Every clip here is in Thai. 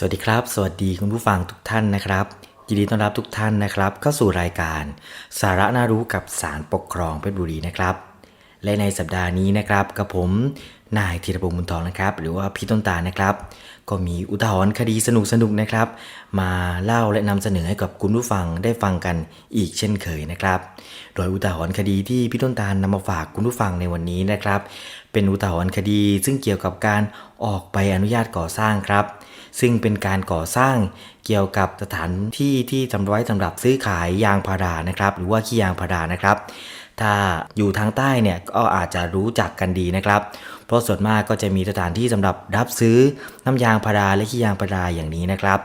สวัสดีครับ สวัสดีคุณผู้ฟังทุกท่านนะครับ ยินดีต้อนรับทุกท่านนะครับ เข้าสู่รายการ สาระน่ารู้กับสารปกครองเพชรบุรีนะครับ และในสัปดาห์นี้นะครับกับผมนายธีรพงศ์บุญทองนะครับ หรือว่าพี่ต้นตาลนะครับ ก็มีอุทาหรณ์คดีสนุกสนุกนะครับ มาเล่าและนำเสนอให้กับคุณผู้ฟังได้ฟังกันอีกเช่นเคยนะครับ โดยอุทาหรณ์คดีที่พี่ต้นตาลนำมาฝากคุณผู้ฟังในวันนี้นะครับ เป็นอุทาหรณ์คดีซึ่งเกี่ยวกับการออกใบอนุญาตก่อสร้างครับ ซึ่งเป็นการก่อสร้างเกี่ยวกับสถานที่ที่ทำไว้สำหรับซื้อขายยางพารานะครับ หรือว่าขี้ยางพารานะครับ ถ้าอยู่ทางใต้เนี่ยก็อาจจะรู้จักกันดีนะครับ เพราะส่วนมากก็จะมีสถานที่สำหรับรับซื้อน้ำยางพาราและขี้ยางพาราอย่างนี้นะครับ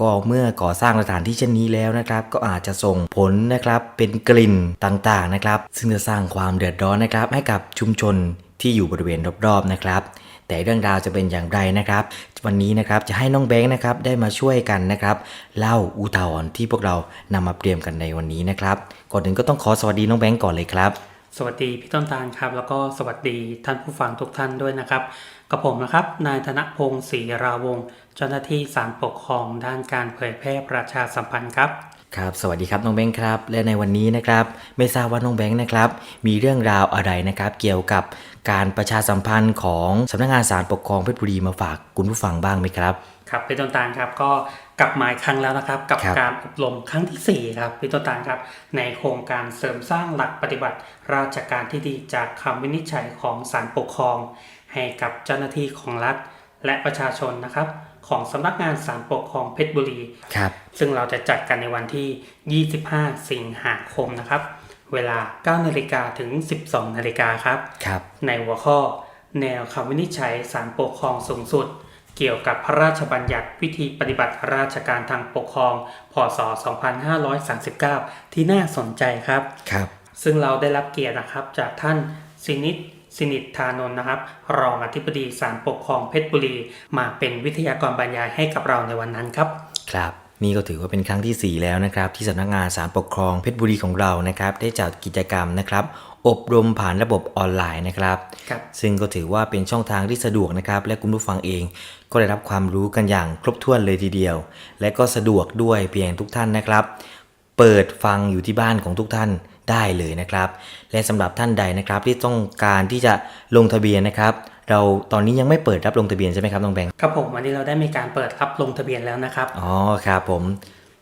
ก็เมื่อก่อสร้างสถานที่เช่นนี้แล้วนะครับ ก็อาจจะส่งผลนะครับเป็นกลิ่นต่างๆนะครับ ซึ่งจะสร้างความเดือดร้อนนะครับ ให้กับชุมชนที่อยู่บริเวณรอบๆนะครับ แต่เรื่องราวจะเป็นอย่างไรนะครับ วันนี้นะครับจะให้น้องแบงค์นะครับได้มาช่วยกันนะครับ เล่าอุทาหรณ์ที่พวกเรานำมาเตรียมกันในวันนี้นะครับก่อนอื่นก็ต้องขอสวัสดีน้องแบงค์ก่อนเลยครับ สวัสดีพี่ต้นตาลครับ แล้วก็สวัสดีท่านผู้ฟังทุกท่านด้วยนะครับกับผมนะครับ นายธนพงศ์ศรีราวงศ์เจ้าหน้าที่ศาลปกครองด้านการเผยแพร่ประชาสัมพันธ์ครับครับสวัสดีครับน้องแบงค์ครับ และในวันนี้นะครับ ไม่ทราบว่าน้องแบงค์นะครับ มีเรื่องราวอะไรนะครับ เกี่ยวกับ การประชาสัมพันธ์ของสำนักงานศาลปกครองเพชรบุรีมาฝากคุณผู้ฟังบ้างไหมครับครับพี่ต้นตาลครับก็กลับมาอีกครั้งแล้วนะครับ กับครับการอบรมครั้งที่4ครับพี่ต้นตาลครับ ในโครงการเสริมสร้างหลักปฏิบัติ ราชการที่ดีจากคำวินิจฉัยของศาลปกครอง ให้กับเจ้าหน้าที่ของรัฐ และประชาชนนะครับ ของสำนักงานศาลปกครองเพชรบุรีครับซึ่งเราจะจัดกันในวันที่ 25 สิงหาคมนะครับ เวลา 9 นาฬิกาถึง 12 นาฬิกาครับครับ ในหัวข้อ แนวคำวินิจฉัยศาลปกครองสูงสุด เกี่ยวกับพระราชบัญญัติวิธีปฏิบัติราชการทางปกครอง พศ 2539 ที่น่าสนใจครับครับ ซึ่งเราได้รับเกียรตินะครับจากท่านสินิตสินิตธานนท์นะครับ รองอธิบดีศาลปกครองเพชรบุรี มาเป็นวิทยากรบรรยายให้กับเราในวันนั้นครับ ครับ นี่ก็ถือว่าเป็นครั้งที่ 4 แล้วนะครับ ที่สำนักงานศาลปกครองเพชรบุรีของเรานะครับ ได้จัดกิจกรรมนะครับอบรมผ่านระบบออนไลน์นะครับครับซึ่งก็ถือว่าเป็นช่องทางที่สะดวกนะครับ และคุณผู้ฟังเองก็ได้รับความรู้กันอย่างครบถ้วนเลยทีเดียว และก็สะดวกด้วยเพียงทุกท่านนะครับ เปิดฟังอยู่ที่บ้านของทุกท่านได้เลยนะครับ และสำหรับท่านใดนะครับที่ต้องการที่จะลงทะเบียนนะครับ เราตอนนี้ยังไม่เปิดรับลงทะเบียนใช่ไหมครับน้องแบงค์ครับผมวันนี้เราได้มีการเปิดรับลงทะเบียนแล้วนะครับอ๋อครับผม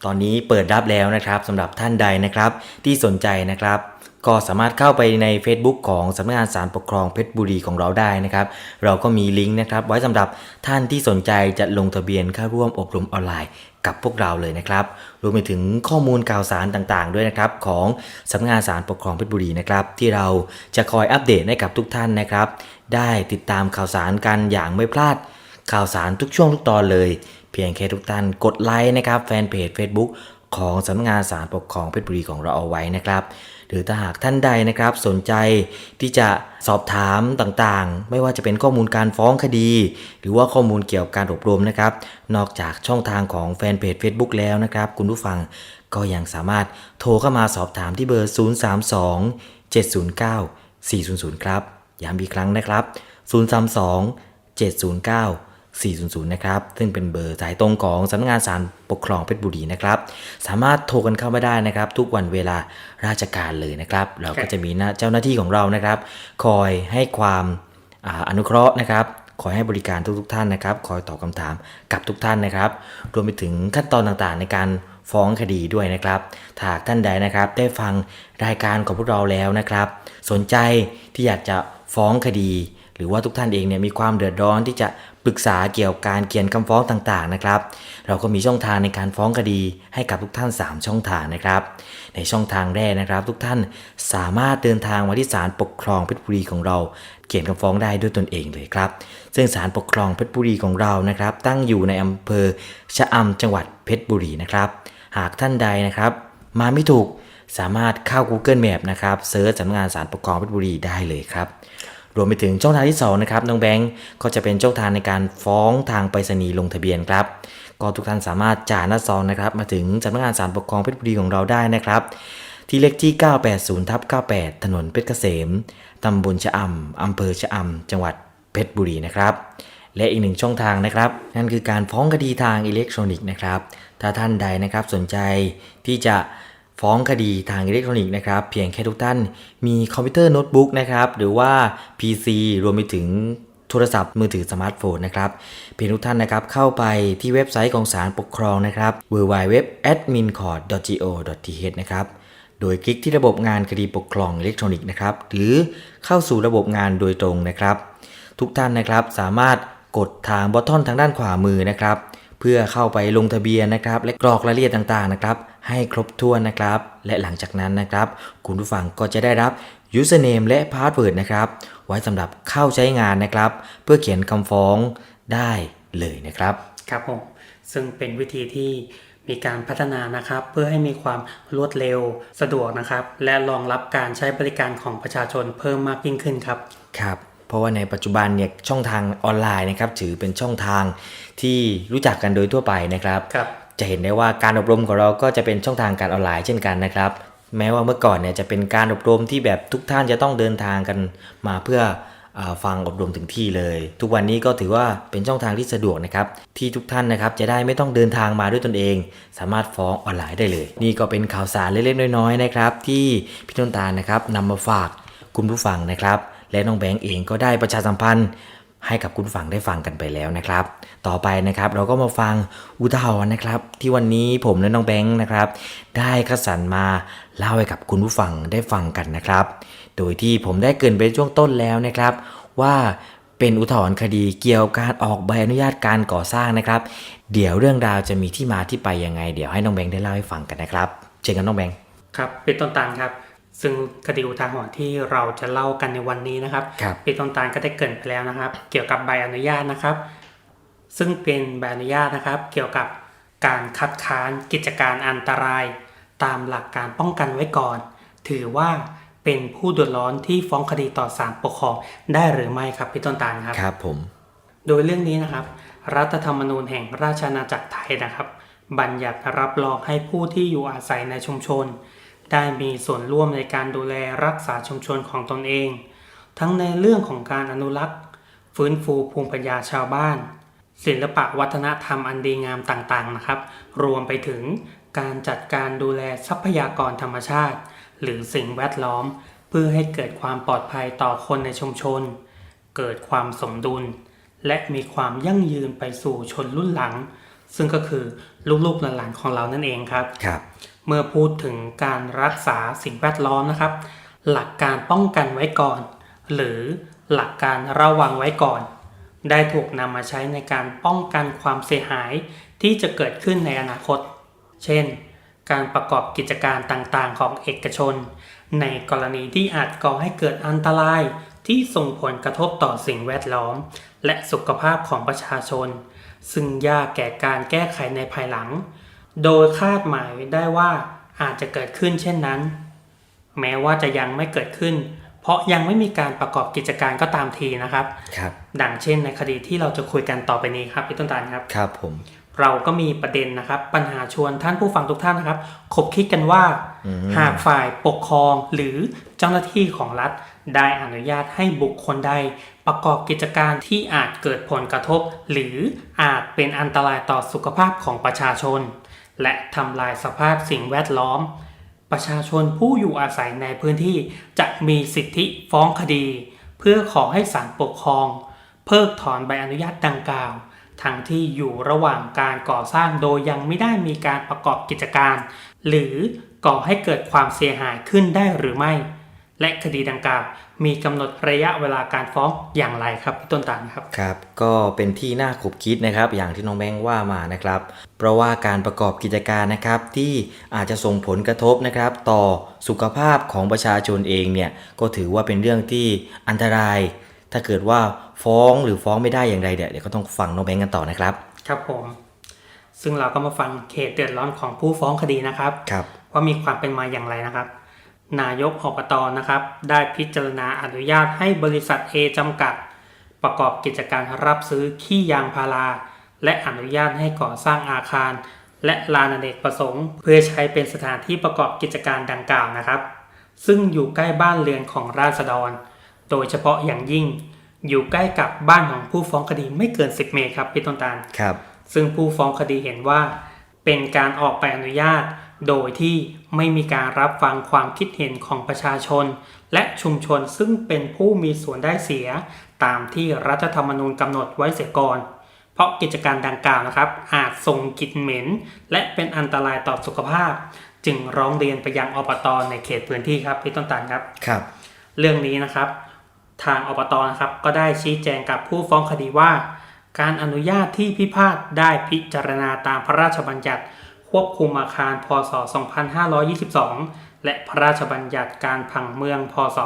ตอนนี้เปิดรับแล้วนะครับสำหรับท่านใดนะครับที่สนใจนะครับ ก็สามารถเข้าไปใน Facebook ของสำนักงานศาลปกครองเพชรบุรีของเราได้นะครับ เราก็มีลิงก์นะครับไว้สำหรับท่านที่สนใจจะลงทะเบียนเข้าร่วมอบรมออนไลน์ กับพวกเราเลยนะครับ รวมไปถึงข้อมูลข่าวสารต่างๆ ด้วยนะครับ ของสำนักงานสารปกครองเพชรบุรีนะครับ ที่เราจะคอยอัปเดตให้กับทุกท่านนะครับ ได้ติดตามข่าวสารกันอย่างไม่พลาดข่าวสารทุกช่วงทุกตอนเลย เพียงแค่ทุกท่านกดไลค์นะครับแฟนเพจ Facebook ของสำนักงานศาลปกครองเพชรบุรีของเราเอาไว้นะครับ หรือถ้าหากท่านใดนะครับสนใจที่จะสอบถามต่างๆ ไม่ว่าจะเป็นข้อมูลการฟ้องคดี หรือว่าข้อมูลเกี่ยวกับการอบรมนะครับ นอกจากช่องทางของแฟนเพจ Facebook แล้วนะครับ คุณผู้ฟังก็ยังสามารถโทรเข้ามาสอบถามที่เบอร์ 032 709 400 ครับ ย้ำอีกครั้งนะครับ 032 709 400 นะครับ ซึ่งเป็นเบอร์สายตรงของสำนักงานศาลปกครองเพชรบุรีนะครับ สามารถโทรกันเข้ามาได้นะครับ ทุกวันเวลาราชการเลยนะครับ เราก็จะมีเจ้าหน้าที่ของเรานะครับ คอยให้ความอนุเคราะห์นะครับคอยให้บริการทุกๆท่านนะครับ คอยตอบคำถามกับทุกท่านนะครับ รวมไปถึงขั้นตอนต่างๆ ในการฟ้องคดีด้วยนะครับถ้าหากท่านใดนะครับ ได้ฟังรายการของพวกเราแล้วนะครับ สนใจที่อยากจะฟ้องคดี หรือว่าทุกท่านเองเนี่ยมีความเดือดร้อนที่จะปรึกษาเกี่ยวกับการเขียนคำฟ้องต่างๆนะครับ เราก็มีช่องทางในการฟ้องคดีให้กับทุกท่าน 3 ช่องทางนะครับ ในช่องทางแรกนะครับ ทุกท่านสามารถเดินทางมาที่ศาลปกครองเพชรบุรีของเรา เขียนคำฟ้องได้ด้วยตนเองเลยครับ ซึ่งศาลปกครองเพชรบุรีของเรานะครับ ตั้งอยู่ในอำเภอชะอำจังหวัดเพชรบุรีนะครับ หากท่านใดนะครับ มาไม่ถูกสามารถเข้า Google Map นะครับเซิร์ชสำนักงานศาลปกครองเพชรบุรีได้เลยครับ รวมไปถึงช่องทางที่2นะครับน้องแบงก์ก็จะเป็นช่องทางในการฟ้องทางไปรษณีย์ลงทะเบียนครับก็ทุกท่านสามารถจ่ายหน้าซองนะครับมาถึงสำนักงานศาลปกครองเพชรบุรีของเราได้นะครับ ที่เลขที่ 980ทับ98 ถนนเพชรเกษมตำบลชะอำอำเภอชะอำจังหวัดเพชรบุรีนะครับและอีกหนึ่งช่องทางนะครับ นั่นคือการฟ้องคดีทางอิเล็กทรอนิกส์นะครับ ถ้าท่านใดนะครับสนใจที่จะ ฟ้องคดีทางอิเล็กทรอนิกส์นะครับเพียงแค่ทุกท่านมีคอมพิวเตอร์โน้ตบุ๊กนะครับหรือว่า PC รวมไปถึงโทรศัพท์มือถือสมาร์ทโฟนนะครับเพียงทุกท่านนะครับเข้าไปที่เว็บไซต์ของศาลปกครองนะครับ www.admincourt.go.th นะครับโดยคลิกที่ระบบงานคดีปกครองอิเล็กทรอนิกส์นะครับหรือเข้าสู่ระบบงานโดยตรงนะครับ ทุกท่านนะครับสามารถกดทางบอททอนทางด้านขวามือนะครับ เพื่อเข้าไปลงทะเบียนนะครับ และกรอกรายละเอียดต่างๆนะครับ ให้ครบถ้วนนะครับ และหลังจากนั้นนะครับ คุณผู้ฟังก็จะได้รับ username และ password นะครับ ไว้สำหรับเข้าใช้งานนะครับ เพื่อเขียนคำฟ้องได้เลยนะครับ ครับผม ซึ่งเป็นวิธีที่มีการพัฒนานะครับ เพื่อให้มีความรวดเร็วสะดวกนะครับ และรองรับการใช้บริการของประชาชนเพิ่มมากยิ่งขึ้นครับ ครับเพราะว่าในปัจจุบันเนี่ยช่องทางออนไลน์นะครับถือเป็นช่องทางที่รู้จักกันโดยทั่วไปนะครับครับ จะเห็นได้ว่าการอบรมของเราก็จะเป็นช่องทางการออนไลน์เช่นกันนะครับ แม้ว่าเมื่อก่อนเนี่ยจะเป็นการอบรมที่แบบทุกท่านจะต้องเดินทางกันมาเพื่ออฟังอบรมถึงที่เลย ทุกวันนี้ก็ถือว่าเป็นช่องทางที่สะดวกนะครับ ที่ทุกท่านนะครับจะได้ไม่ต้องเดินทางมาด้วยตนเอง สามารถฟ้องออนไลน์ได้เลย นี่ก็เป็นข่าวสารเล็กๆน้อยๆนะครับ ที่พี่ต้นตาลนะครับนำมาฝากคุณผู้ฟังนะครับ และน้องแบงก์เองก็ได้ประชาสัมพันธ์ ให้กับคุณผู้ฟังได้ฟังกันไปแล้วนะครับ ต่อไปนะครับเราก็มาฟังอุทาหรณ์นะครับ ที่วันนี้ผมและน้องแบงค์นะครับ ได้คัดสรรมาเล่าให้กับคุณผู้ฟังได้ฟังกันนะครับ โดยที่ผมได้เกินไปช่วงต้นแล้วนะครับ ว่าเป็นอุทาหรณ์คดีเกี่ยวกับการออกใบอนุญาตการก่อสร้างนะครับ เดี๋ยวเรื่องราวจะมีที่มาที่ไปยังไง เดี๋ยวให้น้องแบงค์ได้เล่าให้ฟังกันนะครับ เชิญกันน้องแบงค์ครับเป็นต้นตาลครับ ซึ่งคดีอุทาหรณ์ที่เราจะเล่ากันในวันนี้นะครับครับปีต้นตาลก็ได้เกรินไปแล้วนะครับ เกี่ยวกับใบอนุญาตนะครับ ซึ่งเป็นใบอนุญาตนะครับ เกี่ยวกับการคัดค้านกิจการอันตราย ตามหลักการป้องกันไว้ก่อน ถือว่าเป็นผู้เดือดร้อนที่ฟ้องคดีต่อศาลปกครองได้หรือไม่ครับพี่ต้นตาลครับ ครับผม โดยเรื่องนี้นะครับ รัฐธรรมนูญแห่งราชอาณาจักรไทยนะครับ บัญญัติรับรองให้ผู้ที่อยู่อาศัยในชุมชน ได้มีส่วนร่วมในการดูแลรักษาชุมชนของตนเอง ทั้งในเรื่องของการอนุรักษ์ ฟื้นฟูภูมิปัญญาชาวบ้าน ศิลปะวัฒนธรรมอันดีงามต่างๆนะครับ รวมไปถึงการจัดการดูแลทรัพยากรธรรมชาติ หรือสิ่งแวดล้อม เพื่อให้เกิดความปลอดภัยต่อคนในชุมชน เกิดความสมดุล และมีความยั่งยืนไปสู่ชนรุ่นหลัง ซึ่งก็คือลูกๆหลานๆของเรานั่นเองครับครับ เมื่อพูดถึงการรักษาสิ่งแวดล้อมนะครับ หลักการป้องกันไว้ก่อน หรือหลักการระวังไว้ก่อน ได้ถูกนำมาใช้ในการป้องกันความเสียหายที่จะเกิดขึ้นในอนาคต เช่น การประกอบกิจการต่างๆ ของเอกชน ในกรณีที่อาจก่อให้เกิดอันตรายที่ส่งผลกระทบต่อสิ่งแวดล้อม และสุขภาพของประชาชน ซึ่งยากแก่การแก้ไขในภายหลัง โดยคาดหมายได้ว่าอาจจะเกิดขึ้นเช่นนั้น แม้ว่าจะยังไม่เกิดขึ้น เพราะยังไม่มีการประกอบกิจการก็ตามทีนะครับครับ ดังเช่นในคดีที่เราจะคุยกันต่อไปนี้ครับพี่ต้นตาลครับครับผม เราก็มีประเด็นนะครับ ปัญหาชวนท่านผู้ฟังทุกท่านนะครับคบคิดกันว่าอืมหากฝ่ายปกครองหรือเจ้าหน้าที่ของรัฐ ได้อนุญาตให้บุคคลใดประกอบกิจการที่อาจเกิดผลกระทบ หรืออาจเป็นอันตรายต่อสุขภาพของประชาชน และทำลายสภาพสิ่งแวดล้อม ประชาชนผู้อยู่อาศัยในพื้นที่จะมีสิทธิฟ้องคดี เพื่อขอให้ศาลปกครอง เพิกถอนใบอนุญาตดังกล่าว ทั้งที่อยู่ระหว่างการก่อสร้างโดยยังไม่ได้มีการประกอบกิจการ หรือก่อให้เกิดความเสียหายขึ้นได้หรือไม่ และคดีดังกล่าว มีกำหนดระยะเวลาการฟ้องอย่างไรครับพี่ต้นตาลครับครับ ก็เป็นที่น่าขบคิดนะครับ อย่างที่น้องแบงค์ว่ามานะครับ เพราะว่าการประกอบกิจการนะครับที่อาจจะส่งผลกระทบนะครับ ต่อสุขภาพของประชาชนเองเนี่ยก็ถือว่าเป็นเรื่องที่อันตราย ถ้าเกิดว่าฟ้องหรือฟ้องไม่ได้อย่างไรเนี่ยเดี๋ยวก็ต้องฟังน้องแบงค์กันต่อนะครับ ครับผม ซึ่งเราก็มาฟังเขตเดือดร้อนของผู้ฟ้องคดีนะครับครับว่ามีความเป็นมาอย่างไรนะครับ นายกอบตนะครับ ได้พิจารณาอนุญาตให้บริษัท A จำกัด ประกอบกิจการรับซื้อขี้ยางพารา และอนุญาตให้ก่อสร้างอาคาร และลานอเนกประสงค์ เพื่อใช้เป็นสถานที่ประกอบกิจการดังกล่าวนะครับ ซึ่งอยู่ใกล้บ้านเรือนของราษฎร โดยเฉพาะอย่างยิ่ง อยู่ใกล้กับบ้านของผู้ฟ้องคดีไม่เกิน 10 เมตรครับพี่ต้นตาลครับ ซึ่งผู้ฟ้องคดีเห็นว่า เป็นการออกใบอนุญาต โดยที่ไม่มีการรับฟังความคิดเห็นของประชาชน และชุมชนซึ่งเป็นผู้มีส่วนได้เสีย ตามที่รัฐธรรมนูญกำหนดไว้เสียก่อน เพราะกิจการดังกล่าวนะครับ อาจส่งกลิ่นเหม็น และเป็นอันตรายต่อสุขภาพ จึงร้องเรียนไปยังอบตในเขตพื้นที่ครับพี่ต้นตาลครับครับ เรื่องนี้นะครับ ทางอบตนะครับก็ได้ชี้แจงกับผู้ฟ้องคดีว่า การอนุญาตที่พิพาทได้พิจารณาตามพระราชบัญญัติ ควบคุมอาคารพศ 2522 และพระราชบัญญัติการผังเมืองพศ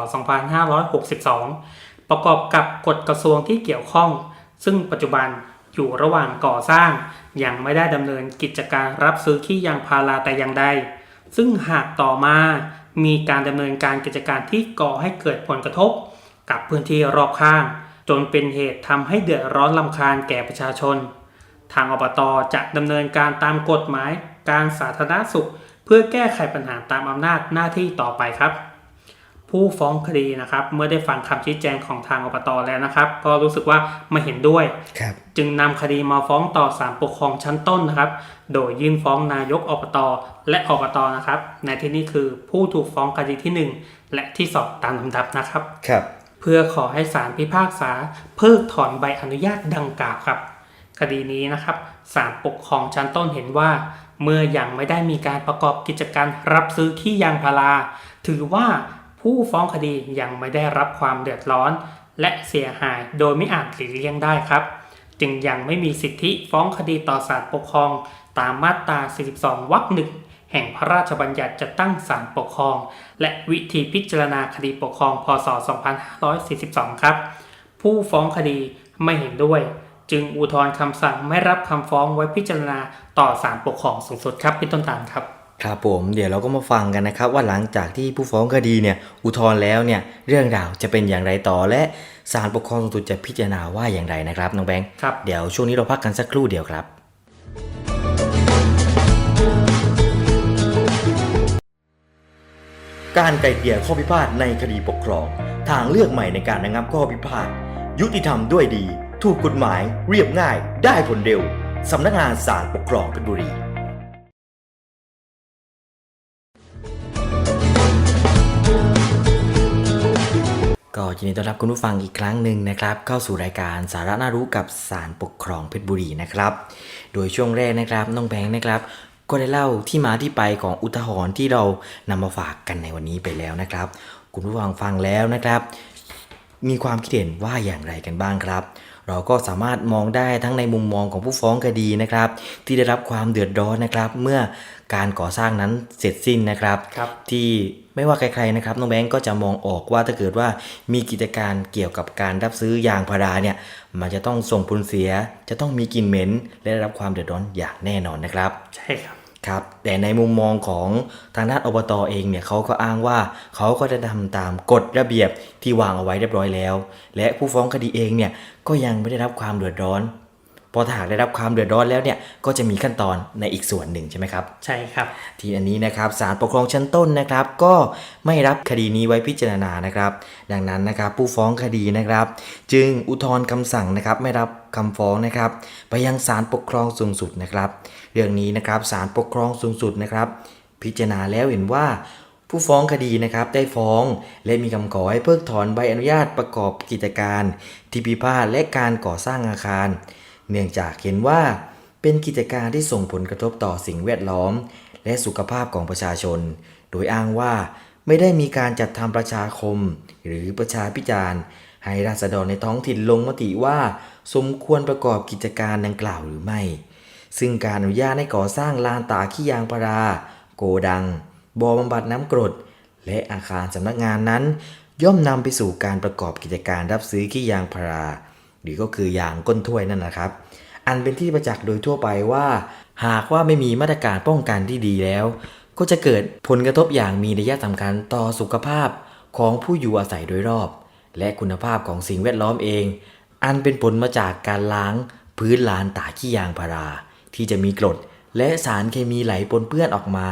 2562 ประกอบกับกฎกระทรวงที่เกี่ยวข้อง ซึ่งปัจจุบันอยู่ระหว่างก่อสร้าง ยังไม่ได้ดำเนินกิจการรับซื้อขี้ยางพาราแต่อย่างใด ซึ่งหากต่อมามีการดำเนินการกิจการที่ก่อให้เกิดผลกระทบ กับพื้นที่รอบข้าง จนเป็นเหตุทำให้เดือดร้อนลำคาญแก่ประชาชน ทางอบตจะดำเนินการตามกฎหมาย การสาธารณสุข เพื่อแก้ไขปัญหาตามอำนาจหน้าที่ต่อไปครับ ผู้ฟ้องคดีนะครับเมื่อได้ฟังคำชี้แจงของทางอบตแล้วนะครับ ก็รู้สึกว่าไม่เห็นด้วยครับจึงนำคดีมาฟ้องต่อศาลปกครองชั้นต้นนะครับ โดยยื่นฟ้องนายกอบตและอบตนะครับ ในที่นี้คือผู้ถูกฟ้องคดีที่ 1 และที่สองตามลำดับนะครับครับ เพื่อขอให้ศาลพิพากษาเพิกถอนใบอนุญาตดังกล่าวครับคดีนี้นะครับศาลปกครองชั้นต้นเห็นว่า เมื่อยังไม่ได้มีการประกอบกิจการรับซื้อที่ยางพารา ถือว่าผู้ฟ้องคดียังไม่ได้รับความเดือดร้อน และเสียหายโดยไม่อาจหลีกเลี่ยงได้ครับ จึงยังไม่มีสิทธิฟ้องคดีต่อศาลปกครอง ตามมาตรา 42 วรรคหนึ่งแห่งพระราชบัญญัติจะตั้งศาลปกครอง และวิธีพิจารณาคดีปกครอง พศ 2542 ครับ ผู้ฟ้องคดีไม่เห็นด้วย จึงอุทธรณ์คำสั่งไม่รับคำฟ้องไว้พิจารณาต่อศาลปกครองสูงสุดครับพี่ต้นตาลครับครับผมเดี๋ยวเราก็มาฟังกันนะครับ ว่าหลังจากที่ผู้ฟ้องคดีเนี่ยอุทธรณ์แล้วเนี่ยเรื่องราวจะเป็นอย่างไรต่อและศาลปกครองสูงสุดจะพิจารณาว่าอย่างไรนะครับน้องแบงค์ครับเดี๋ยวช่วงนี้เราพักกันสักครู่เดียวครับการไกล่เกลี่ยข้อพิพาทในคดีปกครอง ทางเลือกใหม่ในการระงับข้อพิพาท ยุติธรรมด้วยดี ถูกกฎหมายเรียบง่ายได้ผลเร็ว สำนักงานศาลปกครองเพชรบุรีก็ยินดีต้อนรับคุณผู้ฟังอีกครั้งหนึ่งนะครับ เข้าสู่รายการสาระน่ารู้กับศาลปกครองเพชรบุรีนะครับ โดยช่วงแรกนะครับน้องแบงค์นะครับ ก็ได้เล่าที่มาที่ไปของอุทาหรณ์ที่เรานำมาฝากกันในวันนี้ไปแล้วนะครับ คุณผู้ฟังฟังแล้วนะครับ มีความคิดเห็นว่าอย่างไรกันบ้างครับ เราก็สามารถมองได้ทั้งในมุมมองของผู้ฟ้องคดีนะครับ ที่ได้รับความเดือดร้อนนะครับ เมื่อการก่อสร้างนั้นเสร็จสิ้นนะครับครับที่ไม่ว่าใครๆนะครับน้องแบงก์ก็จะมองออกว่าถ้าเกิดว่ามีกิจการเกี่ยวกับการรับซื้อยางพาราเนี่ยมันจะต้องส่งผลเสีย จะต้องมีกลิ่นเหม็น และได้รับความเดือดร้อนอย่างแน่นอนนะครับ ใช่ครับ ครับแต่ในมุมมองของทางด้านอบตเองเนี่ยเขาก็อ้างว่าเขาก็จะทำตามกฎระเบียบที่วางเอาไว้เรียบร้อยแล้ว และผู้ฟ้องคดีเองเนี่ยก็ยังไม่ได้รับความเดือดร้อน พอถ้าหากได้รับความเดือดร้อนแล้วเนี่ยก็จะมีขั้นตอนในอีกส่วนหนึ่งใช่ไหมครับ ใช่ครับ ทีอันนี้นะครับศาลปกครองชั้นต้นนะครับ ก็ไม่รับคดีนี้ไว้พิจารณานะครับ ดังนั้นนะครับผู้ฟ้องคดีนะครับ จึงอุทธรณ์คำสั่งนะครับไม่รับคำฟ้องนะครับ ไปยังศาลปกครองสูงสุดนะครับ เรื่องนี้นะครับศาลปกครองสูงสุดนะครับ พิจารณาแล้วเห็นว่าผู้ฟ้องคดีนะครับได้ฟ้องและมีคำขอให้เพิกถอนใบอนุญาตประกอบกิจการ ที่พิพาทและการก่อสร้างอาคาร เนื่องจากเห็นว่าเป็นกิจการที่ส่งผลกระทบต่อสิ่งแวดล้อม และสุขภาพของประชาชน โดยอ้างว่าไม่ได้มีการจัดทำประชาคม หรือประชาพิจารณ์ ให้ราษฎรในท้องถิ่นลงมติว่า สมควรประกอบกิจการดังกล่าวหรือไม่ ซึ่งการอนุญาตให้ก่อสร้างลานตาขี้ยางพารา โกดังบ่อบำบัดน้ำกรด และอาคารสำนักงานนั้น ย่อมนำไปสู่การประกอบกิจการรับซื้อขี้ยางพารา หรือก็คือยางก้นถ้วยนั่นนะครับ อันเป็นที่ประจักษ์โดยทั่วไปว่า หากว่าไม่มีมาตรการป้องกันที่ดีแล้ว ก็จะเกิดผลกระทบอย่างมีนัยสำคัญต่อสุขภาพของผู้อยู่อาศัยโดยรอบ และคุณภาพของสิ่งแวดล้อมเอง อันเป็นผลมาจากการล้างพื้นลานตาขี้ยางพารา ที่จะมีกรดและสารเคมีไหลปนเปื้อนออกมา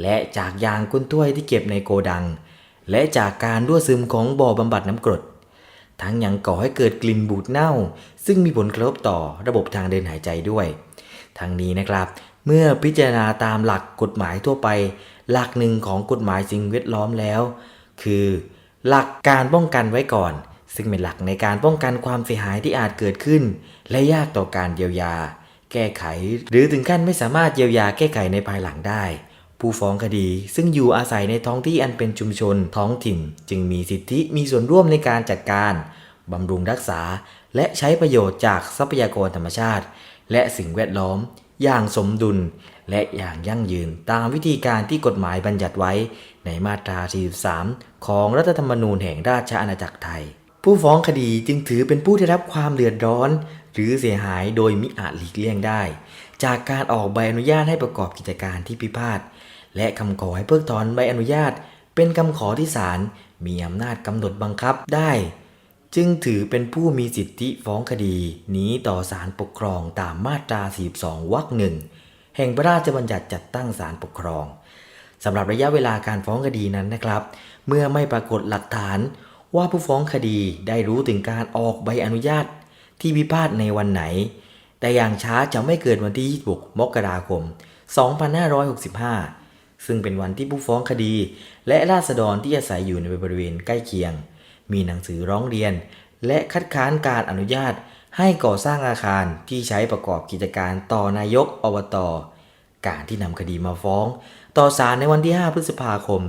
และจากยางก้นถ้วยที่เก็บในโกดัง และจากการรั่วซึมของบ่อบำบัดน้ำกรด ทั้งยังก่อให้เกิดกลิ่นบูดเน่า ซึ่งมีผลกระทบต่อระบบทางเดินหายใจด้วย ทั้งนี้นะครับ เมื่อพิจารณาตามหลักกฎหมายทั่วไป หลักหนึ่งของกฎหมายสิ่งแวดล้อมแล้ว คือ หลักการป้องกันไว้ก่อน ซึ่งเป็นหลักในการป้องกันความเสียหายที่อาจเกิดขึ้น และยากต่อการเยียวยา แก้ไข หรือถึงขั้นไม่สามารถเยียวยาแก้ไขในภายหลังได้ ผู้ฟ้องคดี ซึ่งอยู่อาศัยในท้องที่อันเป็นชุมชนท้องถิ่น จึงมีสิทธิมีส่วนร่วมในการจัดการบำรุงรักษา และใช้ประโยชน์จากทรัพยากรธรรมชาติ และสิ่งแวดล้อม อย่างสมดุล และอย่างยั่งยืนตามวิธีการที่กฎหมายบัญญัติไว้ ในมาตรา 43 ของรัฐธรรมนูญแห่งราชอาณาจักรไทย ผู้ฟ้องคดีจึงถือเป็นผู้ได้รับความเดือดร้อน หรือเสียหายโดยมิอาจหลีกเลี่ยงได้ จากการออกใบอนุญาตให้ประกอบกิจการที่พิพาท และคำขอให้เพิกถอนใบอนุญาต เป็นคำขอที่ศาลมีอำนาจกำหนดบังคับได้ จึงถือเป็นผู้มีสิทธิฟ้องคดี นี้ต่อศาลปกครองตามมาตรา 42 วรรคหนึ่งแห่งพระราชบัญญัติจัดตั้งศาลปกครองสำหรับระยะเวลาการฟ้องคดีนั้นนะครับ เมื่อไม่ปรากฏหลักฐานว่าผู้ฟ้องคดีได้รู้ถึงการออกใบอนุญาต ที่พิพาทในวันไหน แต่อย่างช้าจะไม่เกินวันที่ 26 มกราคม 2565 ซึ่งเป็นวันที่ผู้ฟ้องคดี และราษฎรที่อาศัยอยู่ในบริเวณใกล้เคียง มีหนังสือร้องเรียน และคัดค้านการอนุญาต ให้ก่อสร้างอาคารที่ใช้ประกอบกิจการต่อนายกอบตการที่นำคดีมาฟ้อง ต่อศาลในวันที่ 5 พฤษภาคม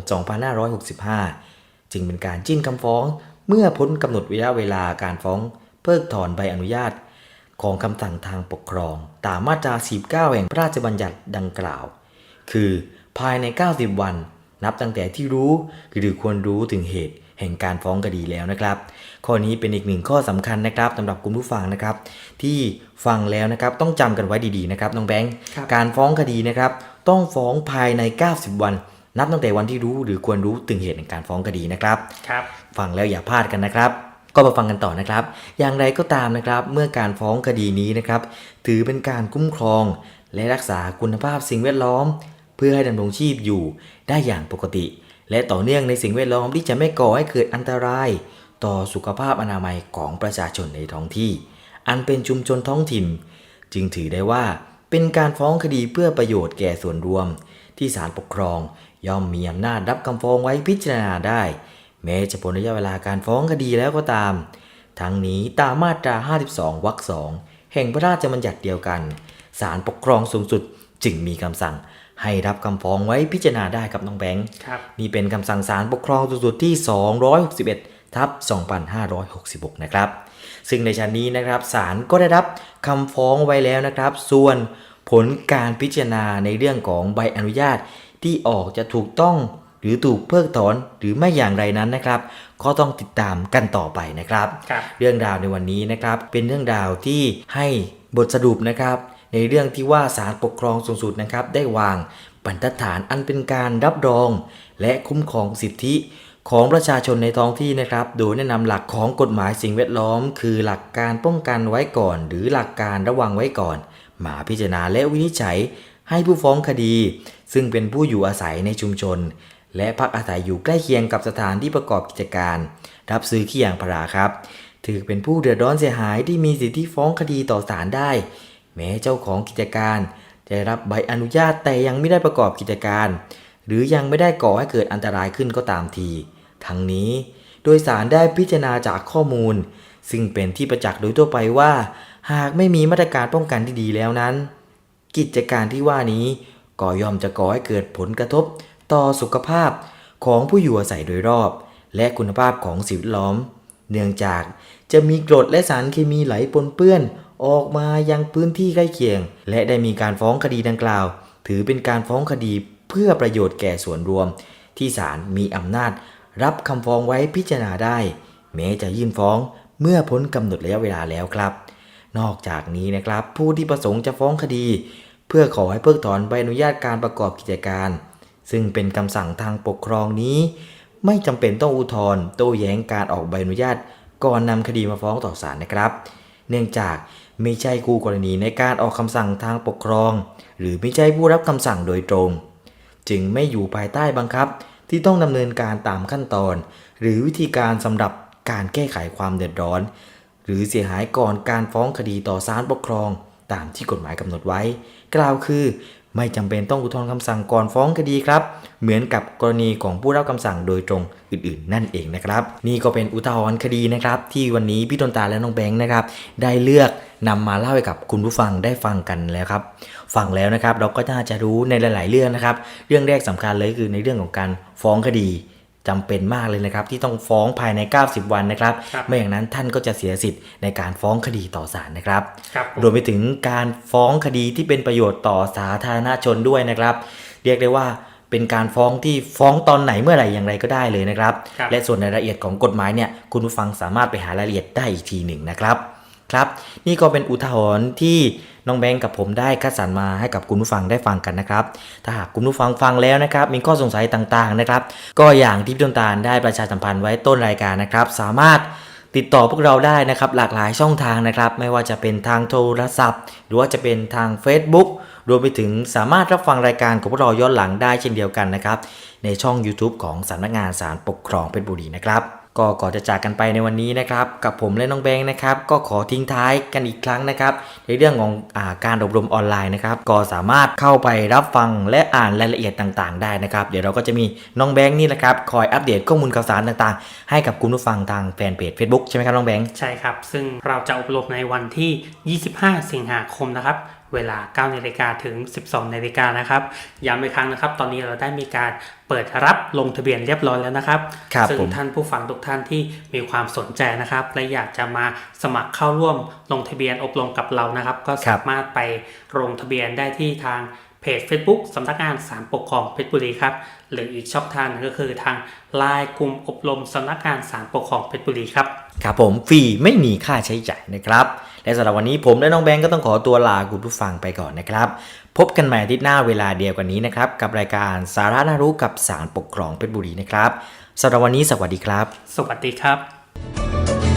2565 จึงเป็นการจิ้นคำฟ้อง เมื่อพ้นกำหนดระยะเวลาการฟ้อง เพิกถอนใบอนุญาต ของคำสั่งทางปกครอง ตามมาตรา 49 แห่งพระราชบัญญัติดังกล่าว คือ ภายใน 90 วัน นับตั้งแต่ที่รู้หรือควรรู้ถึงเหตุแห่งการฟ้องคดีแล้วนะครับ ข้อนี้เป็นอีกหนึ่งข้อสำคัญนะครับสำหรับคุณผู้ฟังนะครับ ที่ฟังแล้วนะครับต้องจำกันไว้ดีๆนะครับน้องแบงค์ครับการฟ้องคดีนะครับต้องฟ้องภายใน 90 วันนับตั้งแต่วันที่รู้หรือควรรู้ถึงเหตุแห่งการฟ้องคดีนะครับครับฟังแล้วอย่าพลาดกันนะครับ ก็มาฟังกันต่อนะครับ อย่างไรก็ตามนะครับ เมื่อการฟ้องคดีนี้นะครับ ถือเป็นการคุ้มครอง และรักษาคุณภาพสิ่งแวดล้อมเพื่อให้ดำรงชีพอยู่ได้อย่างปกติ และต่อเนื่องในสิ่งแวดล้อมที่จะไม่ก่อให้เกิดอันตราย ต่อสุขภาพอนามัยของประชาชนในท้องที่ อันเป็นชุมชนท้องถิ่น จึงถือได้ว่าเป็นการฟ้องคดีเพื่อประโยชน์แก่ส่วนรวม ที่ศาลปกครองย่อมมีอำนาจรับคำฟ้องไว้พิจารณาได้ แม้จะพ้นระยะเวลาการฟ้องคดีแล้วก็ตาม ทั้งนี้ตามมาตรา 52 วรรคสองแห่งพระราชบัญญัติเดียวกันศาลปกครองสูงสุดจึงมีคำสั่ง ให้รับคำฟ้องไว้พิจารณาได้ครับน้องแบงค์ครับนี่เป็นคำสั่งศาลปกครองสูงสุดที่ 261 ทับ 2566 นะครับ ซึ่งในชั้นนี้นะครับศาลก็ได้รับคำฟ้องไว้แล้วนะครับ ส่วนผลการพิจารณาในเรื่องของใบอนุญาตที่ออกจะถูกต้องหรือถูกเพิกถอนหรือไม่อย่างไรนั้นนะครับ ก็ต้องติดตามกันต่อไปนะครับครับเรื่องราวในวันนี้นะครับ เป็นเรื่องราวที่ให้บทสรุปนะครับ ในเรื่องที่ว่าศาลปกครองสูงสุดนะครับได้วางบรรทัดฐานอันเป็นการรับรอง และคุ้มครองสิทธิของประชาชนในท้องที่นะครับ โดยแนะนำหลักของกฎหมายสิ่งแวดล้อม คือหลักการป้องกันไว้ก่อน หรือหลักการระวังไว้ก่อน มาพิจารณาและวินิจฉัยให้ผู้ฟ้องคดี ซึ่งเป็นผู้อยู่อาศัยในชุมชน และพักอาศัยอยู่ใกล้เคียงกับสถานที่ประกอบกิจการ รับซื้อขี้ยางพาราครับ ถือเป็นผู้เดือดร้อนเสียหายที่มีสิทธิฟ้องคดีต่อศาลได้ แม้เจ้าของกิจการจะได้รับใบอนุญาตแต่ยังไม่ได้ประกอบกิจการ หรือยังไม่ได้ก่อให้เกิดอันตรายขึ้นก็ตามที ทั้งนี้ โดยสารได้พิจารณาจากข้อมูล ซึ่งเป็นที่ประจักษ์โดยทั่วไปว่า หากไม่มีมาตรการป้องกันที่ดีแล้วนั้น กิจการที่ว่านี้ก็ย่อมจะก่อให้เกิดผลกระทบต่อสุขภาพของผู้อยู่อาศัยโดยรอบ และคุณภาพของสิ่งแวดล้อม เนื่องจากจะมีกรดและสารเคมีไหลปนเปื้อน ออกมายังพื้นที่ใกล้เคียง และได้มีการฟ้องคดีดังกล่าว ถือเป็นการฟ้องคดีเพื่อประโยชน์แก่ส่วนรวม ที่ศาลมีอำนาจ รับคำฟ้องไว้พิจารณาได้ แม้จะยื่นฟ้องเมื่อพ้นกำหนดระยะเวลาแล้วครับ นอกจากนี้นะครับ ผู้ที่ประสงค์จะฟ้องคดี เพื่อขอให้เพิกถอนใบอนุญาตการประกอบกิจการ ซึ่งเป็นคำสั่งทางปกครองนี้ ไม่จำเป็นต้องอุทธรณ์โต้แย้งการออกใบอนุญาต ก่อนนำคดีมาฟ้องต่อศาลนะครับ เนื่องจาก ไม่ใช่คู่กรณีในการออกคำสั่งทางปกครอง หรือไม่ใช่ผู้รับคำสั่งโดยตรง จึงไม่อยู่ภายใต้บังคับที่ต้องดำเนินการตามขั้นตอน หรือวิธีการสำหรับการแก้ไขความเดือดร้อน หรือเสียหายก่อนการฟ้องคดีต่อศาลปกครอง ตามที่กฎหมายกำหนดไว้ กล่าวคือ ไม่จำเป็นต้องอุทธรณ์คำสั่งก่อนฟ้องคดีครับ เหมือนกับกรณีของผู้รับคำสั่งโดยตรงอื่นๆ นั่นเองนะครับ นี่ก็เป็นอุทธรณ์คดีนะครับ ที่วันนี้พี่ตนตาและน้องแบงค์นะครับ ได้เลือกนำมาเล่าให้กับคุณผู้ฟังได้ฟังกันแล้วครับ ฟังแล้วนะครับเราก็น่าจะรู้ในหลาย ๆ เรื่องนะครับ เรื่องแรกสำคัญเลยคือในเรื่องของการฟ้องคดี จำเป็นมากเลยนะครับ ที่ต้องฟ้องภายใน 90 วันนะครับครับไม่อย่างนั้นท่านก็จะเสียสิทธิ์ในการฟ้องคดีต่อศาลนะครับครับผมรวมไปถึงการฟ้องคดีที่เป็นประโยชน์ต่อสาธารณชนด้วยนะครับ เรียกได้ว่าเป็นการฟ้องที่ฟ้องตอนไหนเมื่อไหร่อย่างไรก็ได้เลยนะครับครับและส่วนรายละเอียดของกฎหมายเนี่ยคุณผู้ฟังสามารถไปหารายละเอียดได้อีกทีหนึ่งนะครับ ครับ นี่ก็เป็นอุทาหรณ์ที่น้องแบงค์กับผมได้คัดสรรมาให้กับคุณผู้ฟังได้ฟังกันนะครับ ถ้าหากคุณผู้ฟังฟังแล้วนะครับ มีข้อสงสัยต่างๆนะครับ ก็อย่างที่พี่ต้นตาลได้ประชาสัมพันธ์ไว้ต้นรายการนะครับ สามารถติดต่อพวกเราได้นะครับหลากหลายช่องทางนะครับ ไม่ว่าจะเป็นทางโทรศัพท์ หรือว่าจะเป็นทาง Facebook รวมไปถึงสามารถรับฟังรายการของพวกเราย้อนหลังได้เช่นเดียวกันนะครับ ในช่อง YouTube ของสำนักงานศาลปกครองเพชรบุรีนะครับ ก็ก่อนจะจากกันไปในวันนี้นะครับ กับผมและน้องแบงค์นะครับ ก็ขอทิ้งท้ายกันอีกครั้งนะครับ ในเรื่องของอาการอบรมออนไลน์นะครับ ก็สามารถเข้าไปรับฟังและอ่านรายละเอียดต่างๆ ได้นะครับ เดี๋ยวเราก็จะมีน้องแบงค์นี่แหละครับ คอยอัปเดตข้อมูลข่าวสารต่างๆ ให้กับคุณผู้ฟังทางแฟนเพจ Facebook ใช่ไหมครับน้องแบงค์ใช่ครับ ซึ่งเราจะอบรมในวันที่ 25 สิงหาคมนะครับ เวลา 9 นาฬิกาถึง 12 นาฬิกานะครับ ย้ำอีกครั้งนะครับ ตอนนี้เราได้มีการเปิดรับลงทะเบียนเรียบร้อยแล้วนะครับครับซึ่งผมท่านผู้ฟังทุกท่านที่มีความสนใจนะครับ และอยากจะมาสมัครเข้าร่วมลงทะเบียนอบรมกับเรานะครับ ก็สามารถไปลงทะเบียนได้ที่ทางเพจ Facebook สำนักงานศาลปกครองเพชรบุรีครับ หรืออีกช่องทางหนึงก็คือทางไลน์กลุ่มอบรมสำนักงานศาลปกครองเพชรบุรีครับ ครับผมฟรีไม่มีค่าใช้จ่ายนะครับ และสำหรับวันนี้ผมและน้องแบงก์ก็ต้องขอตัวลาคุณผู้ฟังไปก่อนนะครับ พบกันใหม่อาทิตย์หน้าเวลาเดียวกันนี้นะครับ กับรายการสาระน่ารู้กับสารปกครองเพชรบุรีนะครับสำหรับวันนี้สวัสดีครับ สวัสดีครับ